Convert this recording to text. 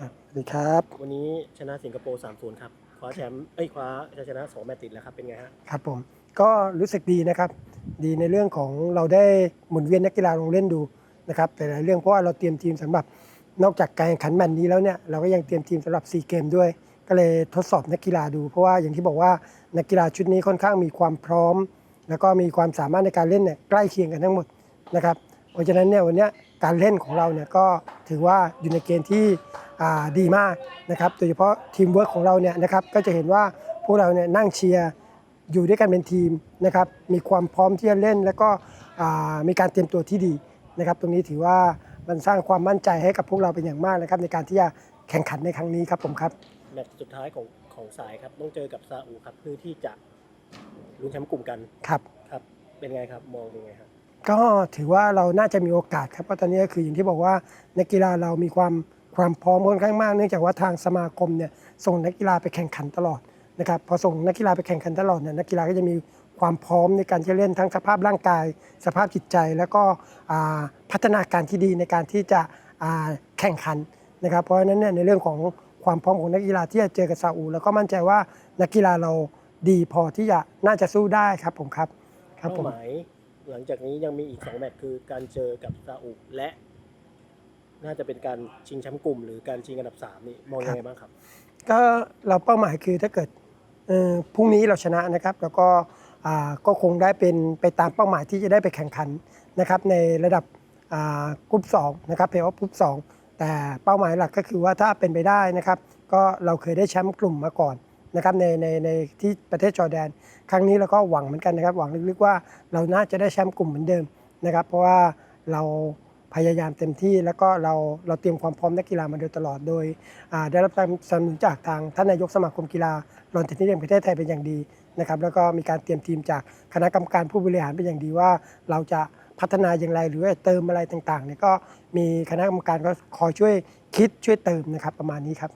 ครับสวัสดีครับ วันนี้ชนะสิงคโปร์3-0ครับคว้าแชมป์เอ้ยคว้าชัยชนะ2แมตช์ติดแล้วครับเป็นไงฮะครับผม ก็รู้สึกดีนะครับ ดีในเรื่องของเราได้หมุนเวียนนักกีฬาลงเล่นดูนะครับแต่หลายเรื่องเพราะว่าเราเตรียมทีมสำหรับนอกจากการแข่งขันแมตช์นี้แล้วเนี่ยเราก็ยังเตรียมทีมสำหรับซีเกมด้วย ก็เลยทดสอบนักกีฬาดู เพราะว่าอย่างที่บอกว่านักกีฬาชุดนี้ค่อนข้างมีความพร้อม แล้วก็มีความสามารถในการเล่นเนี่ยใกล้เคียงกันทั้งหมดนะครับเพราะฉะนั้นเนี่ยวันเนี้ยการเล่นของเราเนี่ยก็ถือว่าอยู่ในเกณฑ์ที่อ่า ดีมากนะครับโดยเฉพาะทีมเวิร์กของเราเนี่ยนะครับก็จะเห็นว่าพวกเราเนี่ยนั่งเชียร์อยู่ด้วยกันเป็นทีมนะครับมีความพร้อมที่จะเล่น แล้วก็อ่ามีการเตรียมตัวที่ดีนะครับตรงนี้ถือว่ามันสร้างความมั่นใจให้กับพวกเราเป็นอย่างมากนะครับในการที่จะแข่งขันในครั้งนี้ครับผมครับแมตช์สุดท้ายของของสายครับต้องเจอกับซาอุครับเพื่อที่จะลุ้นแชมป์กลุ่มกันครับครับเป็นไงครับมองเป็นไงครับก็ถือว่าเราน่าจะมีโอกาสครับเพราะตอนนี้ก็คืออย่างที่บอกว่านักกีฬาเรามีความ ความพร้อมค่อนข้างมากเนื่องจากว่าทางสมาคมเนี่ยส่งนักกีฬาไปแข่งขันตลอดนะครับพอส่งนักกีฬาไปแข่งขันตลอดเนี่ยนักกีฬาก็จะมีความพร้อมในการจะเล่นทั้งสภาพร่างกาย สภาพจิตใจ แล้วก็พัฒนาการที่ดีในการที่จะแข่งขันนะครับ เพราะฉะนั้นเนี่ยในเรื่องของความพร้อมของนักกีฬาที่จะเจอกับซาอุแล้วก็มั่นใจว่านักกีฬาเราดีพอที่จะน่าจะสู้ได้ครับผมครับครับผมหมายหลังจากนี้ยังมีอีก2แมตช์คือการเจอกับซาอุและ น่าจะเป็นการชิงแชมป์กลุ่ม หรือการชิงอันดับ 3 นี่มองยังไงบ้างครับ ก็เราเป้าหมายคือถ้าเกิดพรุ่งนี้เราชนะนะครับ แล้วก็ก็คงได้เป็นไปตามเป้าหมายที่จะได้ไปแข่งขันนะครับ ในระดับอ่ากรุ๊ป2นะครับเพลย์ออฟกรุ๊ป2แต่เป้าหมายหลักก็คือว่าถ้าเป็นไปได้นะครับ ก็เราเคยได้แชมป์กลุ่มมาก่อนนะครับในในในที่ประเทศจอร์แดน ครั้งนี้เราก็หวังเหมือนกันนะครับ หวังลึกๆว่าเราน่าจะได้แชมป์กลุ่มเหมือนเดิมนะครับ เพราะว่าเรา พยายามเต็มที่ แล้วก็เราเราเตรียมความพร้อมนักกีฬามาโดยตลอดโดยได้รับการสนับสนุนจากทางท่านนายกสมาคมกีฬาลอนเทนนิสแห่งประเทศไทยเป็นอย่างดีนะครับแล้วก็มีการเตรียมทีมจากคณะกรรมการผู้บริหารเป็นอย่างดีว่า เราจะพัฒนาอย่างไรหรือเติมอะไรต่างๆเนี่ยก็มีคณะกรรมการก็คอยช่วยคิดช่วยเติมนะครับประมาณนี้ครับ